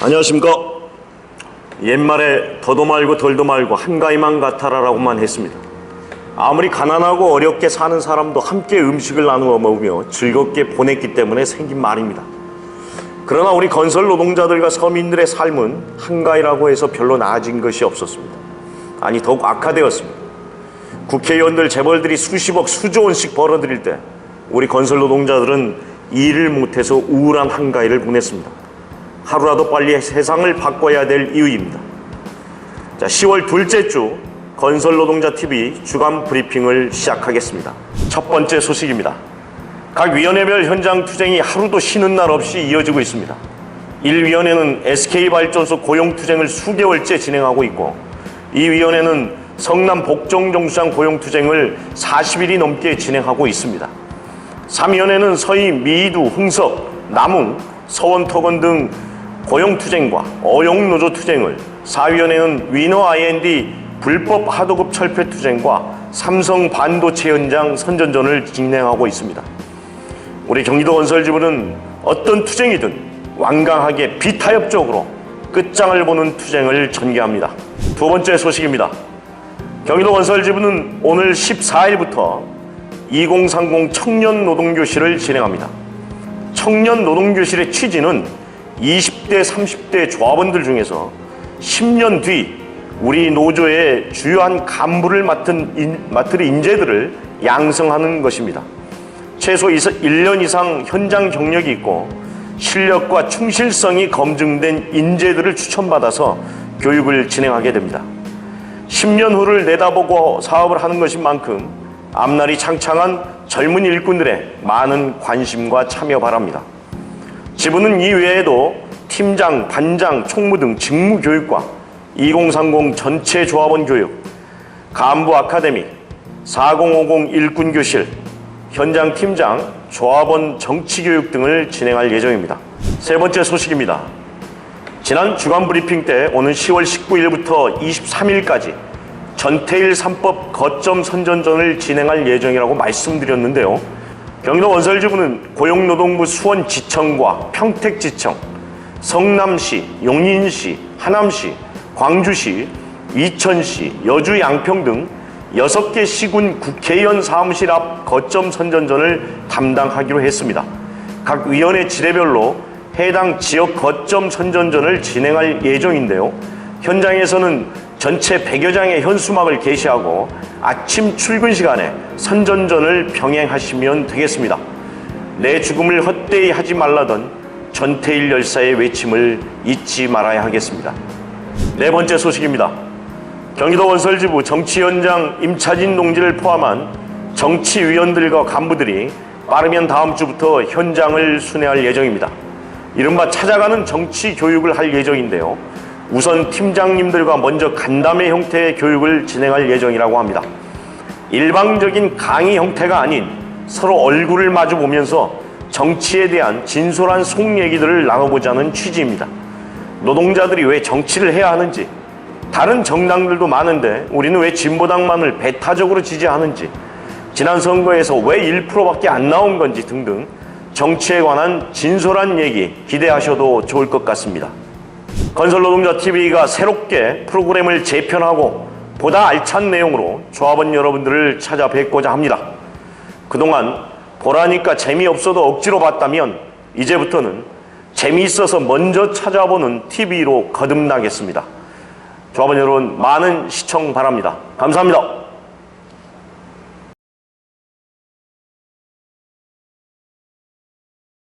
안녕하십니까. 옛말에 더도 말고 덜도 말고 한가위만 같아라라고만 했습니다. 아무리 가난하고 어렵게 사는 사람도 함께 음식을 나누어 먹으며 즐겁게 보냈기 때문에 생긴 말입니다. 그러나 우리 건설 노동자들과 서민들의 삶은 한가위라고 해서 별로 나아진 것이 없었습니다. 아니 더욱 악화되었습니다. 국회의원들 재벌들이 수십억 수조 원씩 벌어들일 때 우리 건설 노동자들은 일을 못해서 우울한 한가위를 보냈습니다. 하루라도 빨리 세상을 바꿔야 될 이유입니다. 자, 10월 둘째 주 건설 노동자 TV 주간 브리핑을 시작하겠습니다. 첫 번째 소식입니다. 각 위원회별 현장 투쟁이 하루도 쉬는 날 없이 이어지고 있습니다. 1위원회는 SK발전소 고용투쟁을 수개월째 진행하고 있고 이 위원회는 성남 복정종수장 고용투쟁을 40일이 넘게 진행하고 있습니다. 3위원회는 서희 미두, 흥석, 남웅, 서원토건 등 고용투쟁과 어용노조 투쟁을 4위원회는 위너 I&D 불법 하도급 철폐 투쟁과 삼성 반도체 현장 선전전을 진행하고 있습니다. 우리 경기도 건설지부는 어떤 투쟁이든 완강하게 비타협적으로 끝장을 보는 투쟁을 전개합니다. 두 번째 소식입니다. 경기도 건설지부는 오늘 14일부터 2030 청년 노동교실을 진행합니다. 청년 노동교실의 취지는 20대, 30대 조합원들 중에서 10년 뒤 우리 노조의 주요한 간부를 맡은 인, 맡을 인재들을 양성하는 것입니다. 최소 1년 이상 현장 경력이 있고 실력과 충실성이 검증된 인재들을 추천받아서 교육을 진행하게 됩니다. 10년 후를 내다보고 사업을 하는 것인 만큼 앞날이 창창한 젊은 일꾼들의 많은 관심과 참여 바랍니다. 지부는 이 외에도 팀장, 반장, 총무 등 직무 교육과 2030 전체 조합원 교육, 간부 아카데미, 4050 일꾼 교실, 현장 팀장, 조합원 정치 교육 등을 진행할 예정입니다. 세 번째 소식입니다. 지난 주간 브리핑 때 오는 10월 19일부터 23일까지 전태일 3법 거점 선전전을 진행할 예정이라고 말씀드렸는데요. 경기도 건설지부는 고용노동부 수원지청과 평택지청, 성남시, 용인시, 하남시, 광주시, 이천시, 여주 양평 등 6개 시군 국회의원 사무실 앞 거점 선전전을 담당하기로 했습니다. 각 위원회 지대별로 해당 지역 거점 선전전을 진행할 예정인데요. 현장에서는 전체 100여 장의 현수막을 게시하고 아침 출근 시간에 선전전을 병행하시면 되겠습니다. 내 죽음을 헛되이 하지 말라던 전태일 열사의 외침을 잊지 말아야 하겠습니다. 네 번째 소식입니다. 경기도 건설지부 정치위원장 임차진 동지를 포함한 정치위원들과 간부들이 빠르면 다음 주부터 현장을 순회할 예정입니다. 이른바 찾아가는 정치 교육을 할 예정인데요. 우선 팀장님들과 먼저 간담회 형태의 교육을 진행할 예정이라고 합니다. 일방적인 강의 형태가 아닌 서로 얼굴을 마주 보면서 정치에 대한 진솔한 속 얘기들을 나눠보자는 취지입니다. 노동자들이 왜 정치를 해야 하는지, 다른 정당들도 많은데 우리는 왜 진보당만을 배타적으로 지지하는지, 지난 선거에서 왜 1%밖에 안 나온 건지 등등 정치에 관한 진솔한 얘기 기대하셔도 좋을 것 같습니다. 건설노동자 TV가 새롭게 프로그램을 재편하고 보다 알찬 내용으로 조합원 여러분들을 찾아뵙고자 합니다. 그동안 보라니까 재미없어도 억지로 봤다면 이제부터는 재미있어서 먼저 찾아보는 TV로 거듭나겠습니다. 조합원 여러분 많은 시청 바랍니다. 감사합니다.